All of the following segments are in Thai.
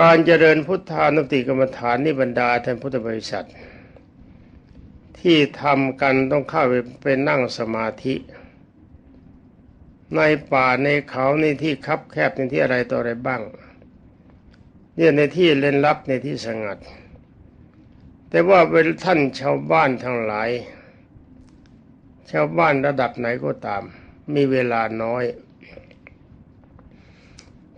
การเจริญพุทธานุสติกรรมฐานนี่บรรดาท่านพุทธบริษัท ที่ทำกันต้องเข้าไปเป็นนั่งสมาธิ ในป่าในเขาในที่คับแคบในที่อะไรต่ออะไรบ้างเนี่ยในที่เล่นลับในที่สงัด แต่ว่าเป็นท่านชาวบ้านทั้งหลาย ชาวบ้านระดับไหนก็ตาม มีเวลาน้อย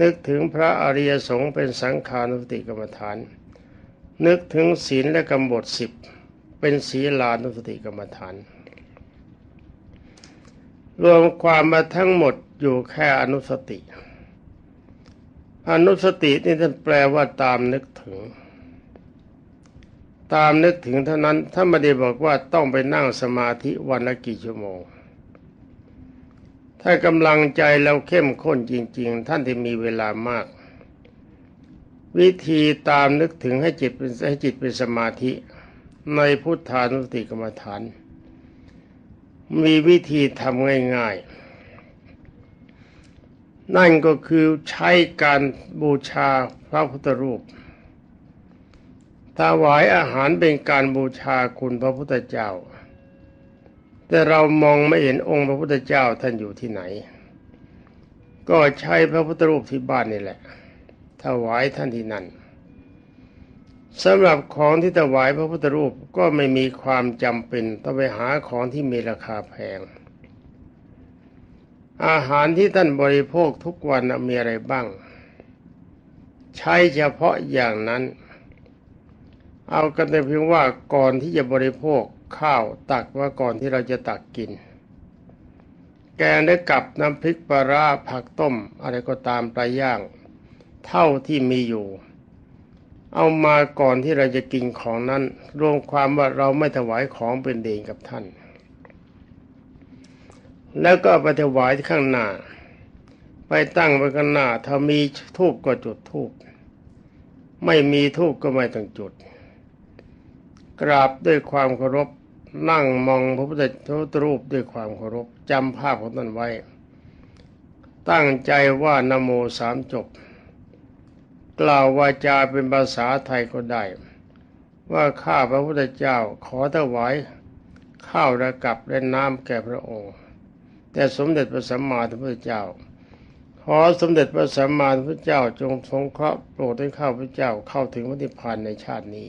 นึกถึงพระอริยสงฆ์เป็นสังขานุสติกรรมฐาน นึกถึงศีลและกำบทสิบเป็นศีลานุสติกรรมฐาน รวมความมาทั้งหมดอยู่แค่อนุสติ อนุสตินี่ท่านแปลว่าตามนึกถึง ตามนึกถึงเท่านั้นถ้าไม่ได้บอกว่าต้องไปนั่งสมาธิวันละกี่ชั่วโมง ถ้ากำลังใจเราเข้มข้นจริง ๆ ท่านที่มีเวลามาก วิธีตามนึกถึงให้จิตเป็นให้จิตเป็นสมาธิ ในพุทธานุสติกรรมฐาน มีวิธีทำง่าย ๆ นั่นก็คือใช้การบูชาพระพุทธรูปถวายอาหารเป็นการบูชาคุณพระพุทธเจ้า แต่เรามองไม่เห็นองค์พระพุทธเจ้าท่านอยู่ที่ไหน ก็ใช้พระพุทธรูปที่บ้านนี่แหละ ถวายท่านที่นั่นสำหรับของที่ถวายพระพุทธรูปก็ไม่มีความจำเป็นต้องไปหาของที่มีราคาแพง อาหารที่ท่านบริโภคทุกวันมีอะไรบ้าง ใช้เฉพาะอย่างนั้น เอากันแต่เพียงว่าก่อนที่จะบริโภค ข้าวตักว่าก่อนที่เราจะตักกิน แกงได้กับน้ำพริกปลาราผักต้ม อะไรก็ตามปลาย่าง เท่าที่มีอยู่ เอามาก่อนที่เราจะกินของนั้น รวมความว่าเราไม่ถวายของเป็นเดงกับท่าน แล้วก็ไปถวายข้างหน้า ไปตั้งไว้ข้างหน้าถ้ามีทูบก็จุดทูบไม่มีทูบก็ไม่ต้องจุดกราบด้วยความเคารพ นั่งมองพระพุทธรูปด้วยความเคารพจำภาพของท่านไว้ ตั้งใจว่านโมสามจบ กล่าววาจาเป็นภาษาไทยก็ได้ ว่าข้าพระพุทธเจ้าขอถวายข้าวระกับและน้ำแก่พระองค์ แต่สมเด็จพระสัมมาสัมพุทธเจ้า ขอสมเด็จพระสัมมาสัมพุทธเจ้าจงทรงเคราะห์โปรดให้ข้าพระเจ้าเข้าถึงพระนิพพานในชาตินี้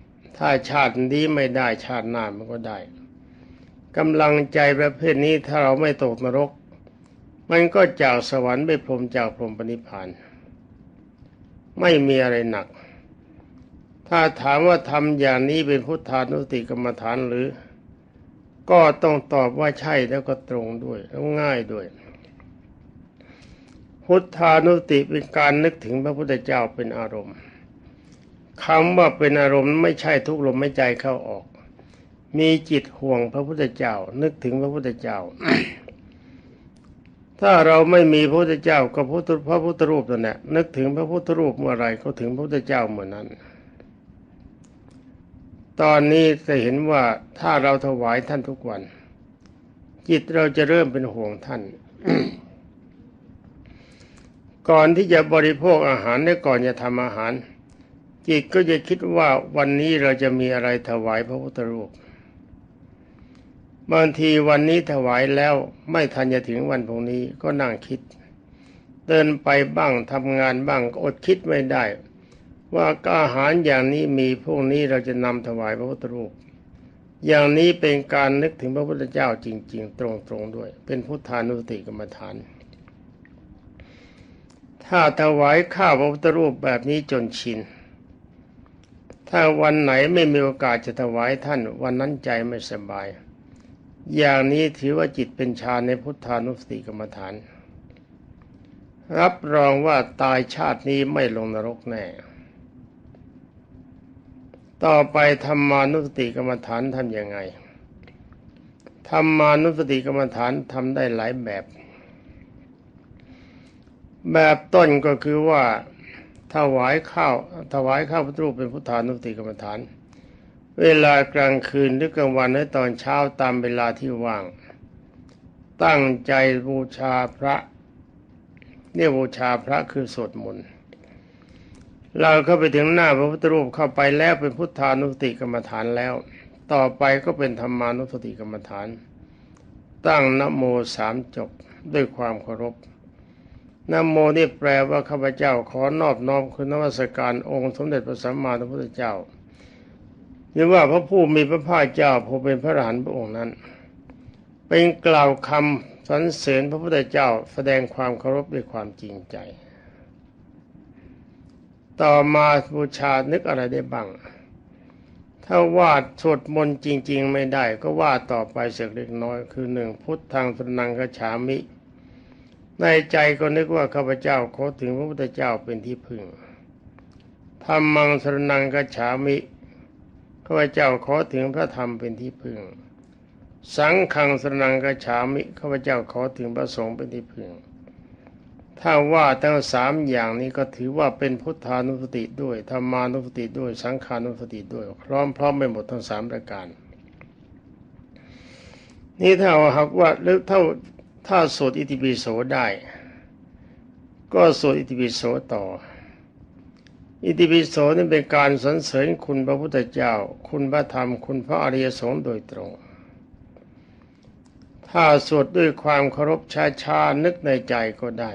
ถ้าชาตินี้ไม่ได้ชาติหน้ามันก็ได้กำลังใจประเภทนี้ถ้าเราไม่ตกนรก มันก็จากสวรรค์ไปพรมจากพรมปณิพานไม่มีอะไรหนัก ถ้าถามว่าทำอย่างนี้เป็นพุทธานุสติกรรมฐานหรือ ก็ต้องตอบว่าใช่แล้วก็ตรงด้วยแล้วง่ายด้วย พุทธานุติเป็นการนึกถึงพระพุทธเจ้าเป็นอารมณ์ คำว่าเป็นอารมณ์ไม่ใช่ทุกลมไม่ใจเข้าออก มีจิตห่วงพระพุทธเจ้า นึกถึงพระพุทธเจ้า ถ้าเราไม่มีพระพุทธเจ้าก็พระพุทธรูปตัวนี้นึกถึงพระพุทธรูปเมื่อไรก็ถึงพระพุทธเจ้าเมื่อนั้น ตอนนี้จะเห็นว่าถ้าเราถวายท่านทุกวัน จิตเราจะเริ่มเป็นห่วงท่านก่อนที่จะบริโภคอาหารและก่อนจะทำอาหาร จิตก็จะคิดว่าวันนี้เราจะมีอะไรถวายพระพุทธรูปบางทีวันนี้ถวายแล้วไม่ทันจะถึงวันพรุ่งนี้ก็นั่งคิด เดินไปบ้างทำงานบ้างอดคิดไม่ได้ ว่าอาหารอย่างนี้มีพวกนี้เราจะนำถวายพระพุทธรูป อย่างนี้เป็นการนึกถึงพระพุทธเจ้าจริง ๆ ตรงๆด้วย เป็นพุทธานุสติกรรมฐาน ถ้าถวายข้าวพระพุทธรูปแบบนี้จนชิน ถ้าวันไหนไม่มีโอกาสจะถวายท่าน วันนั้นใจไม่สบาย อย่างนี้ถือว่าจิตเป็นฌานในพุทธานุสติกรรมฐาน รับรองว่าตายชาตินี้ไม่ลงนรกแน่ ต่อไปธรรมานุสติกรรมฐานทำยังไงธรรมานุสติกรรมฐานทำได้หลายแบบ แบบต้นก็คือว่า ถวายข้าวถวายข้าวพระรูปเป็นพุทธานุสติกรรมฐาน เวลากลางคืนหรือกลางวันหรือตอนเช้าตามเวลาที่ว่าง ตั้งใจบูชาพระเนี่ยบูชาพระคือสวดมนต์เราเข้าไปถึงหน้าพระพุทธรูปเข้าไปแล้วเป็นพุทธานุสติกรรมฐานแล้ว ต่อไปก็เป็นธรรมานุสติกรรมฐาน ตั้งนโมสามจบด้วยความเคารพ นโมนี่แปลว่าข้าพเจ้าขอนอบน้อมคุณนวัสการองค์สมเด็จพระสัมมาสัมพุทธเจ้าหรือว่าพระผู้มีพระภาคเจ้าผู้เป็นพระอรหันต์พระองค์นั้น เป็นกล่าวคำสรรเสริญพระพุทธเจ้าแสดงความเคารพด้วยความจริงใจ ต่อมาบูชานึกอะไรได้บ้าง ถ้าวาดสวดมนต์จริง ๆ ไม่ได้ก็วาดต่อไปเสียเล็กน้อย คือหนึ่งพุทธังสนังกฉามิ ในใจก็นึกว่าข้าพเจ้าขอถึงพระพุทธเจ้าเป็นที่พึ่งธรรมังสนังกฉามิข้าพเจ้าขอถึงพระธรรมเป็นที่พึ่ง สังฆังสนังกฉามิข้าพเจ้าขอถึงพระสงฆ์เป็นที่พึ่ง ถ้าว่าทั้งสามอย่างนี้ก็ถือว่าเป็นพุทธานุสติด้วยธรรมานุสติด้วย สังขานุสติด้วยพร้อมพร้อมไปหมดทั้งสามประการ นี่ถ้าหากว่าหรือถ้า ถ้าสวดอิติปิโสได้ ก็สวดอิติปิโสต่อ อิติปิโสนี่เป็นการสรรเสริญคุณพระพุทธเจ้า คุณพระธรรม คุณพระอริยสงฆ์โดยตรง ถ้าสวดด้วยความเคารพชาๆนึกในใจก็ได้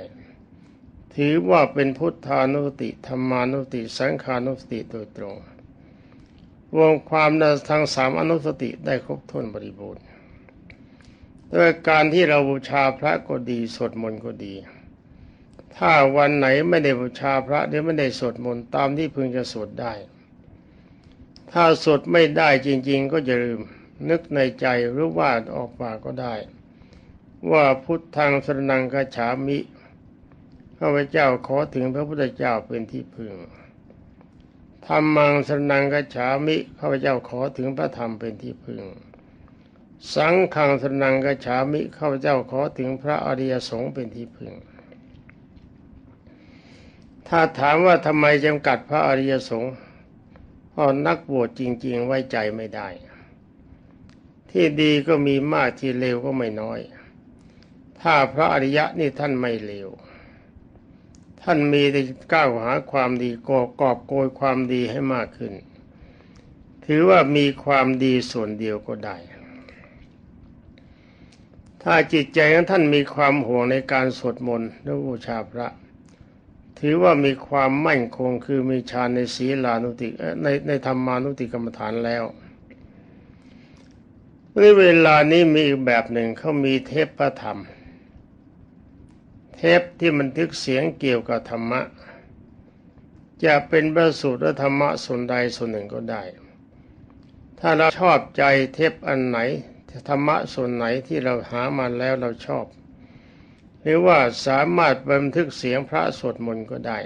ถือว่าเป็นพุทธานุสติธรรมานุสติ สังขานุสติโดยตรง รวมความในทางสามอนุสติได้ครบถ้วนบริบูรณ์ ด้วยการที่เราบูชาพระก็ดีสวดมนต์ก็ดี ถ้าวันไหนไม่ได้บูชาพระหรือไม่ได้สวดมนต์ตามที่พึงจะสวดได้ ถ้าสวดไม่ได้จริง ๆ ก็จะลืมนึกในใจหรือว่าออกปากก็ได้ ว่าพุทธังสรนังกฉามิข้าพเจ้าขอถึงพระพุทธเจ้าเป็นที่พึ่งธรรมังสรนังกฉามิข้าพเจ้าขอถึงพระธรรมเป็นที่พึ่ง สังฆังสนังกระฉามิข้าพเจ้าขอถึงพระอริยสงฆ์เป็นที่พึ่ง ถ้าถามว่าทำไมจำกัดพระอริยสงฆ์เพราะนักบวชจริง ๆ ไว้ใจไม่ได้ ที่ดีก็มีมากที่เลวก็ไม่น้อย ถ้าพระอริยะนี่ท่านไม่เลว ท่านมีแต่ก้าวหาความดีกอกอบโกยความดีให้มากขึ้น ถือว่ามีความดีส่วนเดียวก็ได้ ถ้าจิตใจของท่านมีความห่วงในการสวดมนต์และบูชาพระ ถือว่ามีความมั่นคงคือมีฌานในศีลานุติในในธรรมานุติกรรมฐานแล้วในเวลานี้มีอีกแบบหนึ่งเขามีเทปพระธรรม เทปที่บันทึกเสียงเกี่ยวกับธรรมะ จะเป็นพระสูตรธรรมะส่วนใดส่วนหนึ่งก็ได้ ถ้าเราชอบใจเทปอันไหน ธรรมะส่วนไหนที่เราหามาแล้วเราชอบ หรือว่าสามารถบันทึกเสียงพระสวดมนต์ก็ได้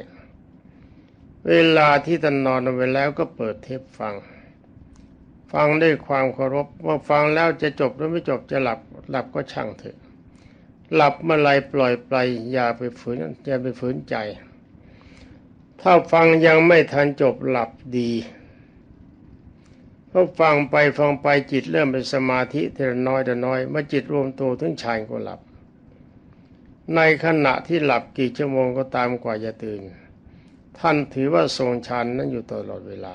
เวลาที่ท่านนอนไปแล้วก็เปิดเทปฟัง ฟังด้วยความเคารพว่าฟังแล้วจะจบหรือไม่จบจะหลับหลับก็ช่างเถอะ หลับเมื่อไรปล่อยไปอย่าไปฝืนอย่าไปฝืนใจ ถ้าฟังยังไม่ทันจบหลับดี พอฟังไปฟังไปจิตเริ่มเป็นสมาธิทีละน้อยแต่น้อยเมื่อจิตรวมตัวถึงฌานก็หลับ ในขณะที่หลับกี่ชั่วโมงก็ตามกว่าจะตื่น ท่านถือว่าทรงฌานนั้นอยู่ตลอดเวลา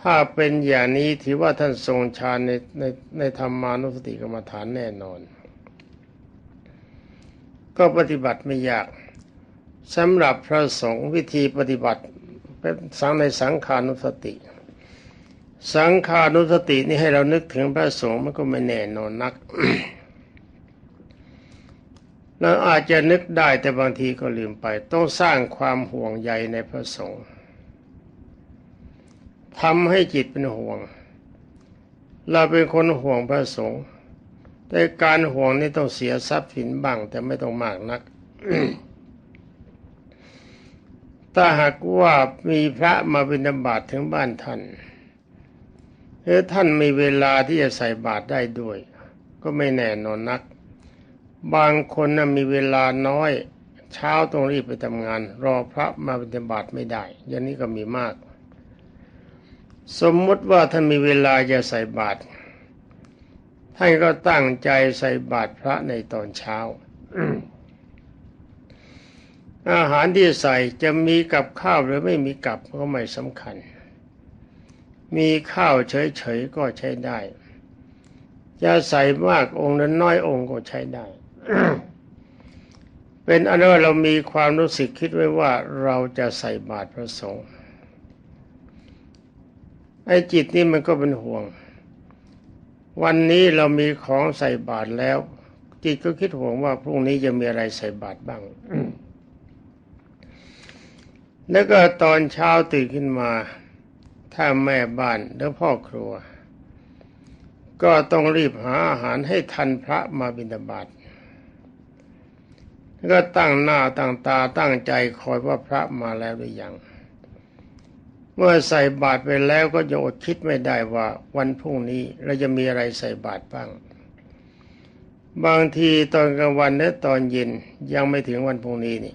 ถ้าเป็นอย่างนี้ถือว่าท่านทรงฌานในในในธรรมานุสติกรรมฐานแน่นอน ก็ปฏิบัติไม่ยากสำหรับพระสงฆ์วิธีปฏิบัติเป็นสังในสังขานุสติ สังขานุสตินี่ให้เรานึกถึงพระสงฆ์มันก็ไม่แน่นอนนัก เราอาจจะนึกได้แต่บางทีก็ลืมไป ต้องสร้างความห่วงใยในพระสงฆ์ทำให้จิตเป็นห่วง เราเป็นคนห่วงพระสงฆ์แต่การห่วงนี่ต้องเสียทรัพย์สินบ้าง แต่ไม่ต้องมากนักถ้าหากว่ามีพระมาบิณฑบาตถึงบ้านท่าน หรือท่านมีเวลาที่จะใส่บาตรได้ด้วย ก็ไม่แน่นอนนัก บางคนนะมีเวลาน้อย เช้าต้องรีบไปทำงาน รอพระมาบิบาตไม่ได้อย่างนี้ก็มีมาก สมมติว่าท่านมีเวลาจะใส่บาตรท่านก็ตั้งใจใส่บาตรพระในตอนเช้าอาหารที่ใส่จะมีกับข้าวหรือไม่มีกับก็ไม่สำคัญ มีข้าวเฉยๆก็ใช้ได้ จะใส่มากองค์นั้นน้อยองค์ก็ใช้ได้ เป็นอันว่าเรามีความรู้สึกคิดไว้ว่าเราจะใส่บาตรพระสงฆ์ไอ้จิตนี่มันก็เป็นห่วง วันนี้เรามีของใส่บาตรแล้ว จิตก็คิดห่วงว่าพรุ่งนี้จะมีอะไรใส่บาตรบ้างแล้วก็ตอนเช้าตื่นขึ้นมา ถ้าแม่บ้านหรือพ่อครัว ก็ต้องรีบหาอาหารให้ทันพระมาบิณฑบาตก็ตั้งหน้าตั้งตาตั้งใจคอยว่าพระมาแล้วหรือยัง เมื่อใส่บาตรไปแล้วก็จะอดคิดไม่ได้ว่าวันพรุ่งนี้เราจะมีอะไรใส่บาตรบ้าง บางทีตอนกลางวันและตอนเย็นยังไม่ถึงวันพรุ่งนี้นี่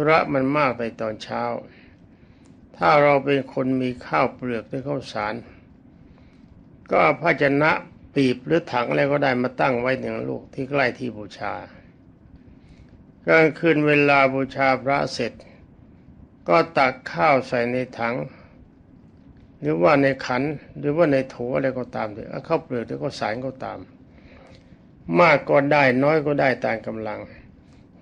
ธุระมันมากไปตอนเช้า ถ้าเราเป็นคนมีข้าวเปลือกหรือข้าวสาร ก็เอาภาชนะปีบหรือถังอะไรก็ได้มาตั้งไว้หนึ่งลูกที่ใกล้ที่บูชากลางคืนเวลาบูชาพระเสร็จ ก็ตักข้าวใส่ในถัง หรือว่าในขันหรือว่าในโถอะไรก็ตามเถอะข้าวเปลือกหรือข้าวสารก็ตาม มากก็ได้น้อยก็ได้ตามกำลัง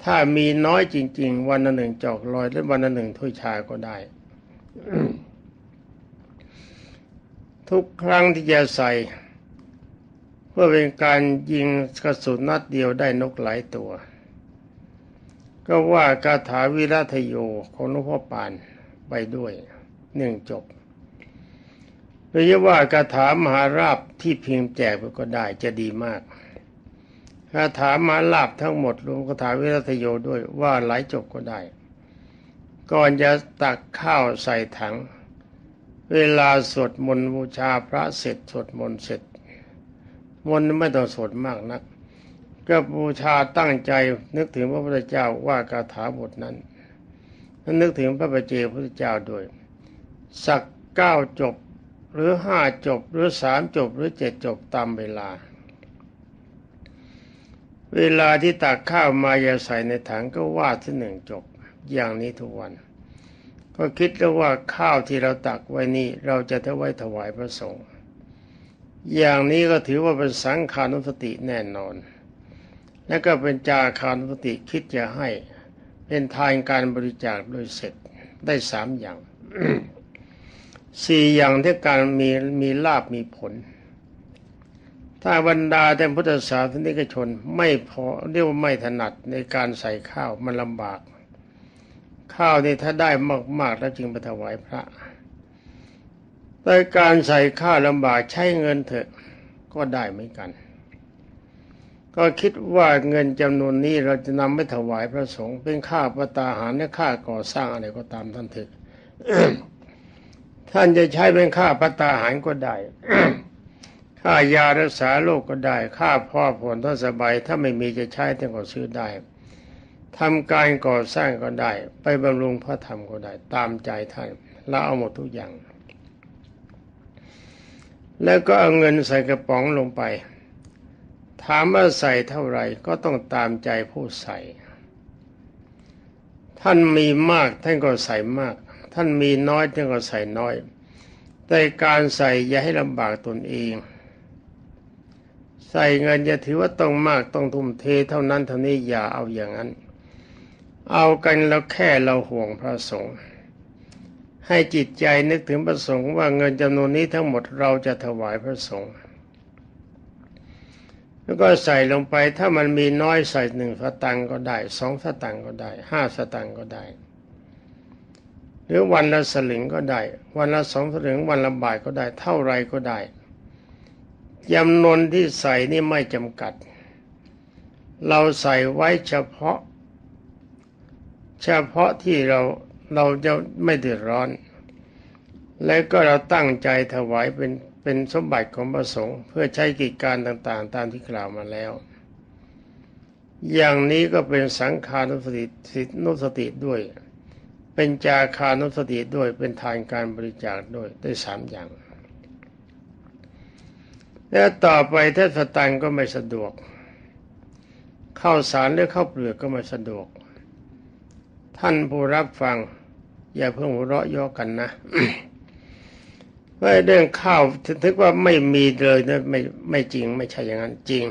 ถ้ามีน้อยจริง ๆ วันละหนึ่งจอกลอยหรือวันละหนึ่งถ้วยชาก็ได้ ทุกครั้งที่จะใส่ เพื่อเป็นการยิงกระสุนนัดเดียวได้นกหลายตัว ก็ว่าคาถาวิรัตโยของหลวงพ่อปานไปด้วยหนึ่งจบหรือว่าคาถามหาราบที่พิมพ์แจกไปก็ได้จะดีมาก คาถามาลาบทั้งหมดรวมคาถาวิรัตโยด้วยว่าหลายจบก็ได้ ก่อนจะตักข้าวใส่ถัง เวลาสวดมนต์บูชาพระเสร็จสวดมนต์เสร็จ มนต์ไม่ต้องสวดมากนัก ก็บูชาตั้งใจนึกถึงพระพุทธเจ้าว่าคาถาบทนั้นแล้วนึกถึงพระประเจพระพุทธเจ้าด้วย สักเก้าจบหรือห้าจบหรือสามจบหรือเจ็ดจบตามเวลา เวลาที่ตักข้าวมาอย่าใส่ในถังก็ว่าที่หนึ่งจบอย่างนี้ทุกวัน ก็คิดแล้วว่าข้าวที่เราตักไว้นี่เราจะถวายถวายพระสงฆ์อย่างนี้ก็ถือว่าเป็นสังขานุสติแน่นอน และก็เป็นจาคานุสติคิดจะให้เป็นทานการบริจาคโดยเสร็จได้สามอย่างสี่อย่างที่การมีมีลาบมีผล ถ้าบรรดาแต่พุทธศาสนิกชนไม่พอเรียกว่าไม่ถนัดในการใส่ข้าวมันลำบาก ข้าวนี่ถ้าได้มากๆแล้วจึงไปถวายพระแต่การใส่ข้าลำบากใช้เงินเถอะก็ได้เหมือนกัน ก็คิดว่าเงินจำนวนนี้เราจะนำไปถวายพระสงฆ์เป็นค่าประตาหารและค่าก่อสร้างอะไรก็ตามท่านเถอะท่านจะใช้เป็นค่าประตาหารก็ได้ ค่ายารักษาโรคกก็ได้ ค่าพ่อผลทศบายถ้าไม่มีจะใช้ท่านก็ซื้อได้ทำการก่อสร้างก็ได้ ไปบำรุงพระธรรมก็ได้ ตามใจท่านเราเอาหมดทุกอย่าง แล้วก็เอาเงินใส่กระป๋องลงไป ถามว่าใส่เท่าไหร่ก็ต้องตามใจผู้ใส่ ท่านมีมากท่านก็ใส่มาก ท่านมีน้อยท่านก็ใส่น้อย แต่การใส่อย่าให้ลำบากตนเอง ใส่เงินอย่าถือว่าต้องมากต้องทุ่มเทเท่านั้นเท่านี้อย่าเอาอย่างนั้น เอากันแล้วแค่เราห่วงพระสงฆ์ให้จิตใจนึกถึงพระสงฆ์ว่าเงินจำนวนนี้ทั้งหมดเราจะถวายพระสงฆ์แล้วก็ใส่ลงไปถ้ามันมีน้อยใส่หนึ่งสตังก็ได้สองสตังก็ได้ห้าสตังก็ได้ หรือวันละสลึงก็ได้ วันละสองสลึงวันละบาทก็ได้ เท่าไรก็ได้ จำนวนที่ใส่นี่ไม่จำกัด เราใส่ไว้เฉพาะ เฉพาะที่เราเราจะไม่เดือดร้อน และก็เราตั้งใจถวายเป็นเป็นสมบัติของพระสงฆ์เพื่อใช้กิจการต่างๆ ตามที่กล่าวมาแล้ว อย่างนี้ก็เป็นสังขานุสติสินุสติด้วย เป็นจาคานุสติด้วยเป็นทานการบริจาคด้วยได้สามอย่าง แล้วต่อไปถ้าสตังก็ไม่สะดวก เข้าสารหรือเข้าเปลือกก็ไม่สะดวก ท่านผู้รับฟัง อย่าเพิ่งหัวเราะย่อกันนะว่าเรื่องข้าวถึงว่าไม่มีเลยนะไม่ไม่จริง ไม่ใช่อย่างนั้นจริง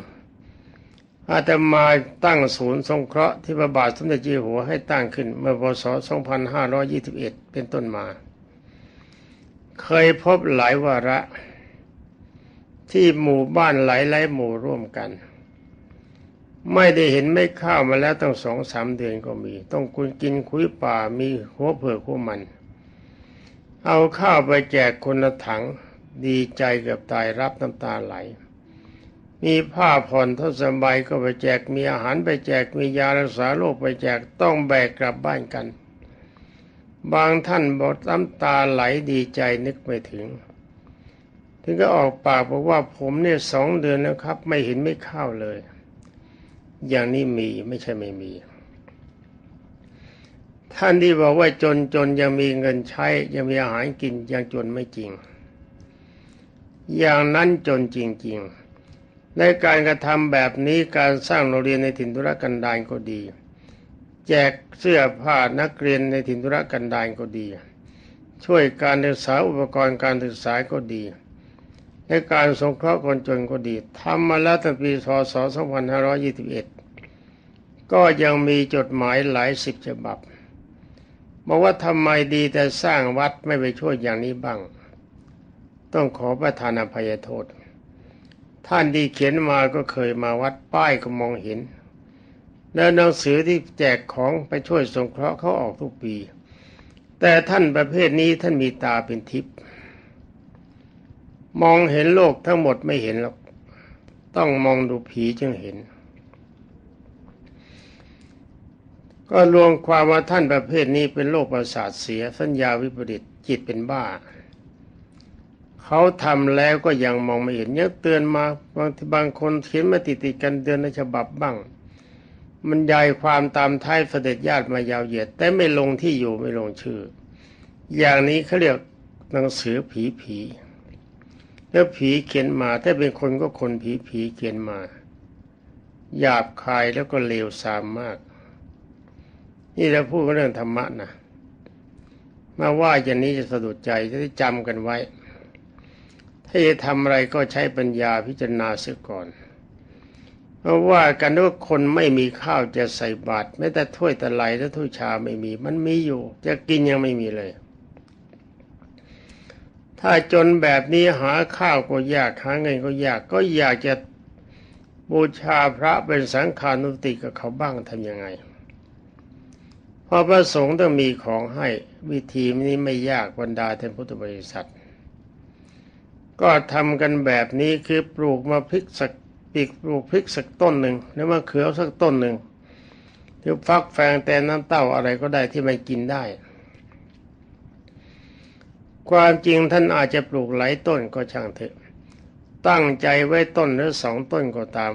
อาตมาตั้งศูนย์สงเคราะห์ที่พระบาทสมเด็จเจ้าหัวให้ตั้งขึ้น เมื่อพศ 2521 เป็นต้นมา เคยพบหลายวาระ ที่หมู่บ้านหลายหลายหมู่ร่วมกัน ไม่ได้เห็นไม่ข้าวมาแล้วตั้งสองสามเดือนก็มี ต้องคุณกินคุยป่ามีหัวเผือกหัวมัน เอาข้าวไปแจกคนละถังดีใจเกือบตายรับน้ำตาไหล มีผ้าผ่อนทศบายก็ไปแจกมีอาหารไปแจกมียารักษาโรคไปแจกต้องแบกกลับบ้านกัน บางท่านบอกน้ำตาไหลดีใจนึกไม่ถึง ถึงก็ออกปากบอกว่าผมเนี่ยสองเดือนแล้วครับ ไม่เห็นไม่ข้าวเลย อย่างนี้มีไม่ใช่ไม่มี ท่านที่บอกว่าจนจนยังมีเงินใช้ ยังมีอาหารกินยังจนไม่จริง อย่างนั้นจนจริง ๆ ในการกระทำแบบนี้การสร้างโรงเรียนในถิ่นธุรกันดารก็ดี แจกเสื้อผ้านักเรียนในถิ่นธุรกันดารก็ดี ช่วยการศึกษาอุปกรณ์การศึกษาก็ดี ในการสงเคราะห์คนจนก็ดีทำมาแล้วตั้งปีพศ2521 ก็ยังมีจดหมายหลายสิบฉบับบอกว่าทำไมดีแต่สร้างวัดไม่ไปช่วยอย่างนี้บ้าง ต้องขอประทานอภัยโทษ ท่านที่เขียนมาก็เคยมาวัดป้ายก็มองเห็น แล้วหนังสือที่แจกของไปช่วยสงเคราะห์เขาออกทุกปี แต่ท่านประเภทนี้ท่านมีตาเป็นทิพย์ มองเห็นโลกทั้งหมดไม่เห็นหรอก ต้องมองดูผีจึงเห็น ก็รวมความว่าท่านประเภทนี้เป็นโรคประสาทเสียสัญญาวิปริตจิตเป็นบ้า เขาทำแล้วก็ยังมองไม่เห็นเนี่ยเตือนมาบางทีบางคนเขียนมาติดติดกันเดือนในฉบับบ้าง มันยายความตามท้ายเสด็จญาติมายาวเหยียด แต่ไม่ลงที่อยู่ไม่ลงชื่อ อย่างนี้เขาเรียกหนังสือผีผี แล้วผีเขียนมา ถ้าเป็นคนก็คนผีผีเขียนมา หยาบคายแล้วก็เลวทรามมาก นี่เราพูดเรื่องธรรมะนะมาว่าอย่างนี้จะสะดุดใจจะได้จำกันไว้ ถ้าจะทำอะไรก็ใช้ปัญญาพิจารณาเสียก่อนเพราะว่ากันว่าคนไม่มีข้าวจะใส่บาตรแม้แต่ถ้วยตะไลและถ้วยชาไม่มี มันมีอยู่ จะกินยังไม่มีเลย ถ้าจนแบบนี้หาข้าวก็ยากหาเงินก็ยากก็อยากจะบูชาพระเป็นสังฆานุติกับเขาบ้างทำยังไงพอพระสงฆ์ต้องมีของให้วิธีนี้ไม่ยากบรรดาท่านพุทธบริษัท ก็ทำกันแบบนี้คือปลูกมาพริกสักปีกปลูกพริกสักต้นหนึ่งหรือว่าเขือสักต้นหนึ่งหรือฟักแฟงแต่น้ำเต้าอะไรก็ได้ที่มันกินได้ ความจริงท่านอาจจะปลูกหลายต้นก็ช่างเถอะ ตั้งใจไว้ต้นหรือสองต้นก็ตาม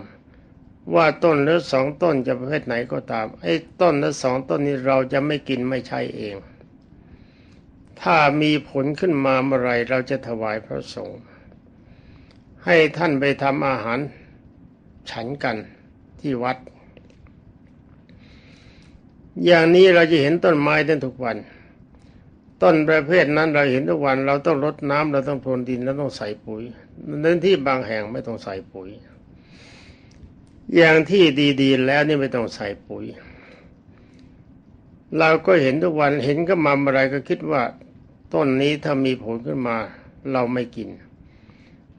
ว่าต้นหรือสองต้นจะประเภทไหนก็ตามไอ้ต้นหรือสองต้นนี้เราจะไม่กินไม่ใช่เอง ถ้ามีผลขึ้นมาเมื่อไรเราจะถวายพระสงฆ์ให้ท่านไปทำอาหารฉันกันที่วัด อย่างนี้เราจะเห็นต้นไม้ได้ทุกวัน ต้นประเภทนั้นเราเห็นทุกวันเราต้องรดน้ำเราต้องพรวนดินเราต้องใส่ปุ๋ยในที่บางแห่งไม่ต้องใส่ปุ๋ย อย่างที่ดีๆแล้วนี่ไม่ต้องใส่ปุ๋ย เราก็เห็นทุกวันเห็นก็มาอะไรก็คิดว่า ต้นนี้ถ้ามีผลขึ้นมา เราไม่กิน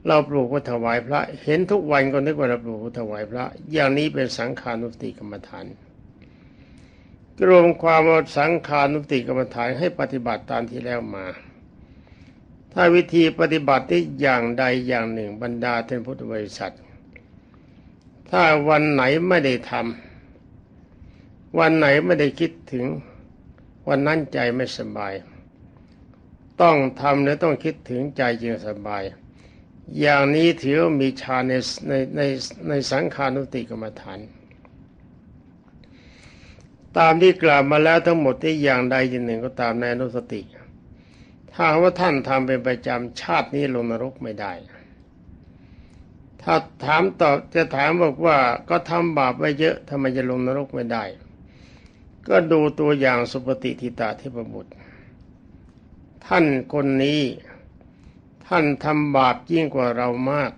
เราปลูกไว้ถวายพระ เห็นทุกวันก็นึกว่าเราปลูกถวายพระ อย่างนี้เป็นสังขานุสติกรรมฐาน รวมความว่าสังขานุติกรรมฐานให้ปฏิบัติตามที่แล้วมา ถ้าวิธีปฏิบัติที่อย่างใดอย่างหนึ่งบรรดาท่านพุทธบริษัท ถ้าวันไหนไม่ได้ทำวันไหนไม่ได้คิดถึง วันนั้นใจไม่สบาย ต้องทำและต้องคิดถึงใจจึงสบาย อย่างนี้ถือว่ามีฌานในในในในสังขานุติกรรมฐาน ตามที่กล่าวมาแล้วทั้งหมดที่อย่างใดอย่างหนึ่งก็ตามในอนุสติ ถ้าว่าท่านทำเป็นประจำชาตินี้ลงนรกไม่ได้ ถ้าถามตอบจะถามบอกว่าก็ทำบาปไว้เยอะทำไมจะลงนรกไม่ได้ ก็ดูตัวอย่างสุปฏิทิตาเทพบุตร ท่านคนนี้ท่านทำบาปยิ่งกว่าเรามาก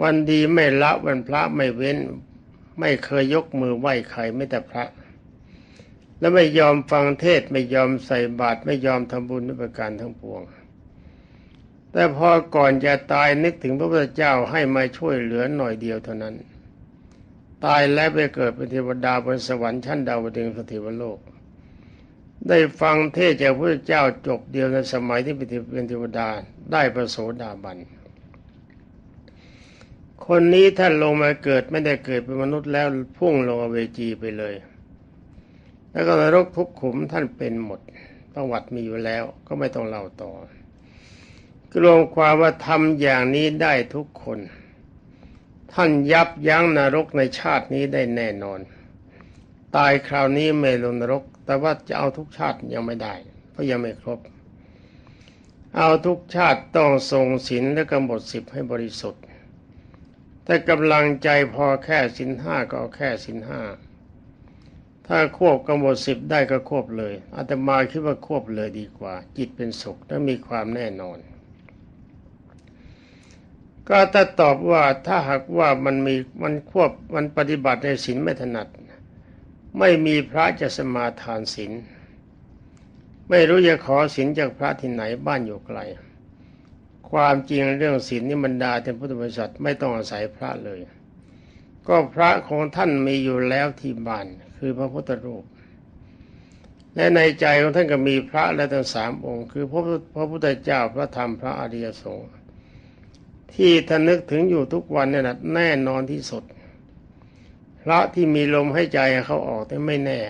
วันดีไม่ละวันพระไม่เว้น ไม่เคยยกมือไหว้ใครไม่แต่พระ และไม่ยอมฟังเทศไม่ยอมใส่บาตรไม่ยอมทำบุญด้วยประการทั้งปวง แต่พอก่อนจะตายนึกถึงพระพุทธเจ้าให้มาช่วยเหลือหน่อยเดียวเท่านั้น ตายแล้วไปเกิดเป็นเทวดาบนสวรรค์ชั้นดาวดึงสถิวโลก ได้ฟังเทศจากพระพุทธเจ้าจบเดียวในสมัยที่เป็นเทวดาได้ประโสดาบัน คนนี้ท่านลงมาเกิดไม่ได้เกิดเป็นมนุษย์แล้วพุ่งลงอเวจีไปเลย แล้วก็นรกทุกขุมท่านเป็นหมดประวัติมีอยู่แล้วก็ไม่ต้องเล่าต่อกรวมความว่าทำอย่างนี้ได้ทุกคน ท่านยับยั้งนรกในชาตินี้ได้แน่นอน ตายคราวนี้ไม่ลงนรก แต่ว่าจะเอาทุกชาติยังไม่ได้ เพราะยังไม่ครบ เอาทุกชาติต้องทรงศีลและกำหนดสิบให้บริสุทธิ์ ถ้ากำลังใจพอแค่สินห้าก็เอาแค่สินห้าถ้าควบกำหนดสิบได้ก็ควบเลยอาตมาคิดว่าควบเลยดีกว่า จิตเป็นสุขและมีความแน่นอน ก็ถ้าตอบว่าถ้าหากว่ามันมีมันควบมันปฏิบัติในศีลไม่ถนัด ไม่มีพระจะสมาทานศีลไม่รู้จะขอศีลจากพระที่ไหนบ้านอยู่ไกล ความจริงเรื่องศีลนี่บรรดาเป็นพุทธบริษัทไม่ต้องอาศัยพระเลย ก็พระของท่านมีอยู่แล้วที่บ้านคือพระพุทธรูป และในใจของท่านก็มีพระและทั้งสามองค์ คือพระพระพุทธเจ้าพระธรรมพระอริยสงฆ์ที่ท่านนึกถึงอยู่ทุกวันเนี่ยนะแน่นอนที่สุด พระที่มีลมให้ใจเขาออกแต่ไม่แน่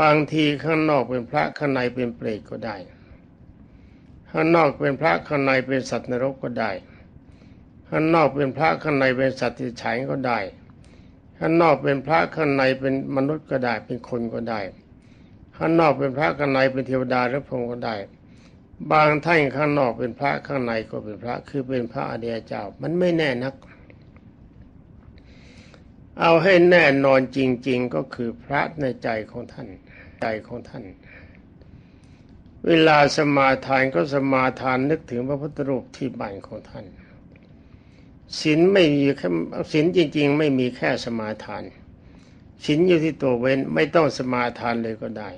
บางทีข้างนอกเป็นพระข้างในเป็นเปรตก็ได้ ข้างนอกเป็นพระข้างในเป็นสัตว์นรกก็ได้ข้างนอกเป็นพระข้างในเป็นสัตว์ที่ฉายก็ได้ข้างนอกเป็นพระข้างในเป็นมนุษย์ก็ได้เป็นคนก็ได้ข้างนอกเป็นพระข้างในเป็นเทวดาหรือพรหมก็ได้ บางท่านข้างนอกเป็นพระข้างในก็เป็นพระคือเป็นพระอเดียเจ้า มันไม่แน่นัก เอาให้แน่นอนจริง ๆก็คือพระในใจของท่าน ใจของท่าน เวลาสมาทานก็สมาทานนึกถึงพระพุทธรูปที่บ้านของท่านศีลไม่มีแค่ศีลจริง ๆ ไม่มีแค่สมาทานศีลอยู่ที่ตัวเว้นไม่ต้องสมาทานเลยก็ได้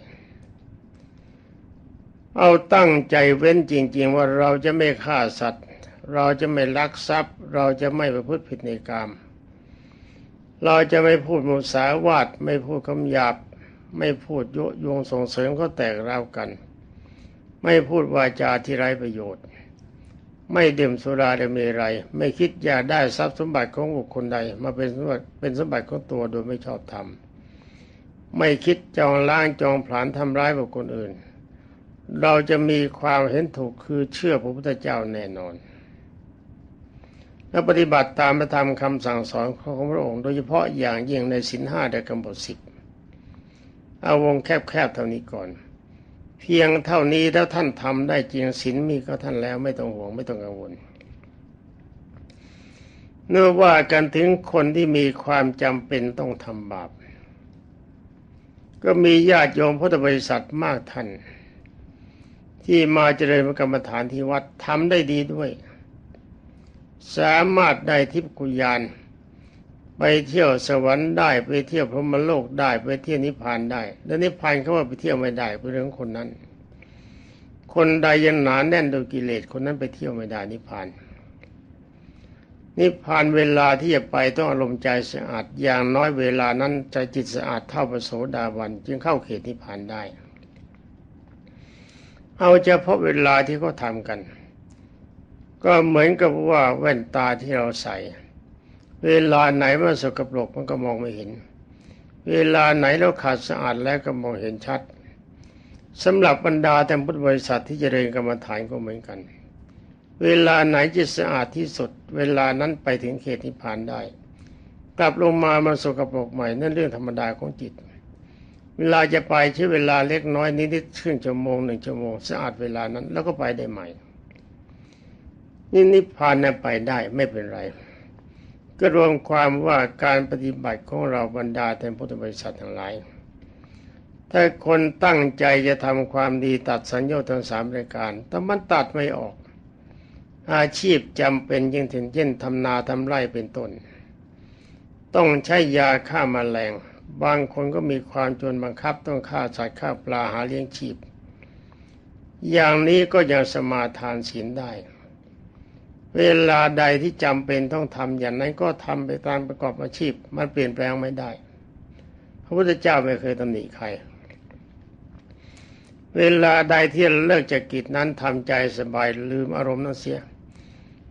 เอาตั้งใจเว้นจริง ๆ ว่าเราจะไม่ฆ่าสัตว์ เราจะไม่ลักทรัพย์ เราจะไม่ประพฤติผิดในกรรมเราจะไม่พูดมุสาวาทไม่พูดคำหยาบ ไม่พูดยุยงส่งเสริมเขาแตกราวกัน ไม่พูดวาจาที่ไร้ประโยชน์ ไม่ดื่มสุราและเมรัยไม่คิดอยากได้ทรัพย์สมบัติของบุคคลใด มาเป็นสมบัติเป็นสมบัติของตัวโดยไม่ชอบธรรมไม่คิดจองล้างจองผลาญทำร้ายบุคคลอื่น เราจะมีความเห็นถูกคือเชื่อพระพุทธเจ้าแน่นอน และปฏิบัติตามพระธรรมคำสั่งสอนของพระองค์โดยเฉพาะอย่างยิ่งในสินห้าและกำหนดสิบเอาวงแคบๆเท่านี้ก่อน เพียงเท่านี้แล้วท่านทำได้จริงศีลมีก็ท่านแล้วไม่ต้องห่วงไม่ต้องกังวลเนื่อว่ากันถึงคนที่มีความจำเป็นต้องทำบาป ก็มีญาติโยมพุทธบริษัทมากท่าน ที่มาเจริญกรรมฐานที่วัดทำได้ดีด้วย สามารถได้ทิพกุญาณ ไปเที่ยวสวรรค์ได้ไปเที่ยวพรหมโลกได้ไปเที่ยวนิพพานได้แล้วนิพพานเขาว่าไปเที่ยวไม่ได้เป็นเรื่องคนนั้น คนใดยังหนาแน่นโดยกิเลสคนนั้นไปเที่ยวไม่ได้นิพพานนิพพานเวลาที่จะไปต้องอารมณ์ใจสะอาดอย่างน้อยเวลานั้นใจจิตสะอาดเท่าพระโสดาบันจึงเข้าเขตนิพพานได้ เอาเฉพาะเวลาที่เขาทำกัน ก็เหมือนกับว่าแว่นตาที่เราใส่ เวลาไหนมันสกปรกมันก็มองไม่เห็น เวลาไหนเราขาดสะอาดแล้วก็มองเห็นชัดสำหรับบรรดาแต่พุทธบริษัทที่จเจริญกรรมฐานก็เหมือนกัน เวลาไหนจิตสะอาดที่สุด เวลานั้นไปถึงเขตนิพพานได้ กลับลงมามันสกปรกใหม่นั่นเรื่องธรรมดาของจิต เวลาจะไปใช้เวลาเล็กน้อยนิดๆครึ่งชั่วโมงหนึ่งชั่วโมงสะอาดเวลานั้นแล้วก็ไปได้ใหม่ นี่นิพพานนั้นไปได้ไม่เป็นไร ก็รวมความว่าการปฏิบัติของเราบรรดาแทนพุทธบริษัททั้งหลาย ถ้าคนตั้งใจจะทำความดีตัดสัญญาทั้งสามรายการ แต่มันตัดไม่ออก อาชีพจำเป็นยิ่งถึงเช่นทำนาทำไร่เป็นต้น ต้องใช้ยาฆ่ามาแมลง บางคนก็มีความจนบังคับต้องฆ่าสัตว์ฆ่าปลาหาเลี้ยงชีพ อย่างนี้ก็ยังสมาทานศีลได้ เวลาใดที่จำเป็นต้องทำอย่างนั้นก็ทำไปตามประกอบอาชีพ มันเปลี่ยนแปลงไม่ได้ พระพุทธเจ้าไม่เคยตำหนิใคร เวลาใดที่เลิกจากกิจนั้นทำใจสบายลืมอารมณ์นั้นเสีย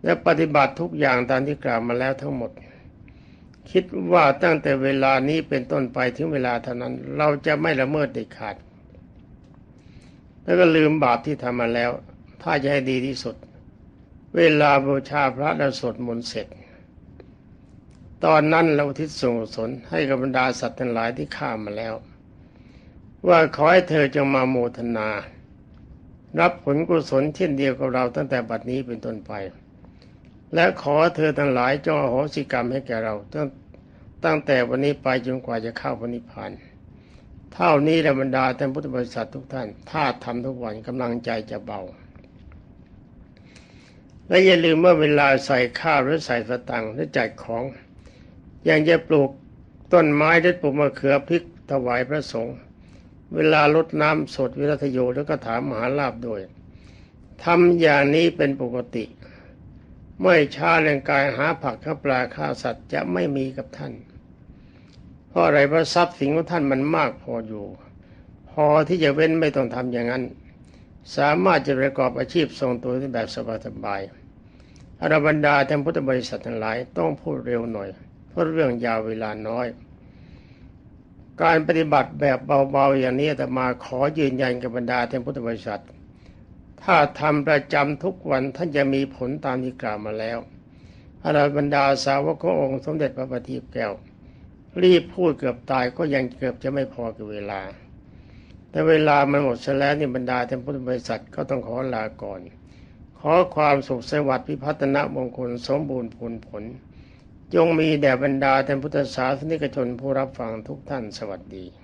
และปฏิบัติทุกอย่างตามที่กล่าวมาแล้วทั้งหมด คิดว่าตั้งแต่เวลานี้เป็นต้นไปถึงเวลาเท่านั้น เราจะไม่ละเมิดเด็ดขาด แล้วก็ลืมบาปที่ทำมาแล้ว ถ้าจะให้ดีที่สุด เวลาบูชาพระและสวดมนต์เสร็จ ตอนนั้นเราทิศส่งสนให้กับบรรดาสัตว์ทั้งหลายที่ข้ามาแล้ว ว่าขอให้เธอจงมาโมทนา รับผลกุศลเช่นเดียวกับเราตั้งแต่บัดนี้เป็นต้นไป และขอเธอทั้งหลายจงอโหสิกรรมให้แก่เราตั้งตั้งแต่วันนี้ไปจนกว่าจะเข้าพระนิพพานเท่านี้แหละบรรดาท่านพุทธบริษัททุกท่าน ถ้าทำทุกวันกำลังใจจะเบา และอย่าลืมว่าเวลาใส่ข้าวหรือใส่สตังค์หรือจัดของอย่างจะปลูกต้นไม้หรือปลูกมะเขือพริกถวายพระสงฆ์เวลาลดน้ำสดวิรัตโยแล้วก็ถามมหาลาบโดยทำอย่างนี้เป็นปกติ ไม่ช้าเรื่องกายหาผักข้าปลาข้าสัตว์จะไม่มีกับท่าน เพราะอะไรเพราะทรัพย์สินของท่านมันมากพออยู่ พอที่จะเว้นไม่ต้องทำอย่างนั้น สามารถจะประกอบอาชีพทรงตัวแบบสบายๆอรบรรดาท่านพุทธบริษัททั้งหลายต้องพูดเร็วหน่อย เพราะเรื่องยาวเวลาน้อย การปฏิบัติแบบเบาๆอย่างนี้แต่มาขอยืนยันกับบรรดาท่านพุทธบริษัท ถ้าทำประจำทุกวันท่านจะมีผลตามที่กล่าวมาแล้วอรบรรดาสาวกขององค์สมเด็จพระบัณฑิตแก้วรีบพูดเกือบตายก็ยังเกือบจะไม่พอกับเวลา แต่เวลามันหมดซะแล้วนี่บรรดาท่านพุทธบริษัทก็ต้องขอลาก่อน ขอความสุขสวัสดิ์พิพัฒนมงคลสมบูรณ์ผลผล จงมีแด่บรรดาท่านพุทธศาสนิกชนผู้รับฟังทุกท่านสวัสดี